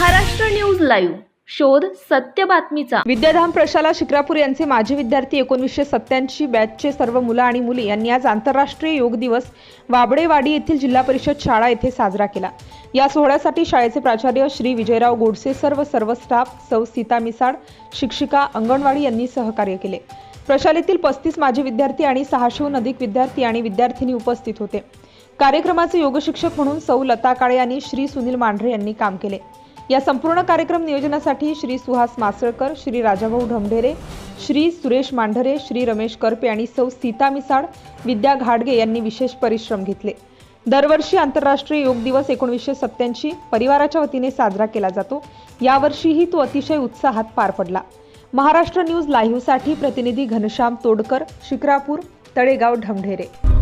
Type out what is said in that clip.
Maharashtra news live. शोध सत्य बातमीचा. विद्याधाम प्रशाला शिक्रापूर यांचे माजी विद्यार्थी एकोणीसशे सत्त्याऐंशी बॅचचे सर्व मुलं आणि मुली यांनी आज आंतरराष्ट्रीय योग दिवस वाबडेवाडी येथील जिल्हा परिषद शाळा येथे साजरा केला. या सोहळ्यासाठी शाळेचे प्राचार्य श्री विजयराव गोडसे सर्व सर्व स्टाफ सौ सीता मिसाळ शिक्षिका अंगणवाडी यांनी सहकार्य केले. प्रशालेतील पस्तीस माजी विद्यार्थी आणि सहाशेहून अधिक विद्यार्थी आणि विद्यार्थिनी उपस्थित होते. कार्यक्रमाचे योगशिक्षक म्हणून सौ लता काळे आणि श्री सुनील मांढरे यांनी काम केले. या संपूर्ण कार्यक्रम नियोजनासाठी श्री सुहास मासळकर श्री राजाभाऊ ढमढेरे श्री सुरेश मांढरे श्री रमेश करपे आणि सौ सीता मिसाळ विद्या घाडगे यांनी विशेष परिश्रम घेतले. दरवर्षी आंतरराष्ट्रीय योग दिवस एकोणीसशे सत्त्याऐंशी परिवाराच्या वतीने साजरा केला जातो. यावर्षीही तो अतिशय उत्साहात पार पडला. महाराष्ट्र न्यूज लाईव्हसाठी प्रतिनिधी घनश्याम तोडकर शिक्रापूर तळेगाव ढमढेरे.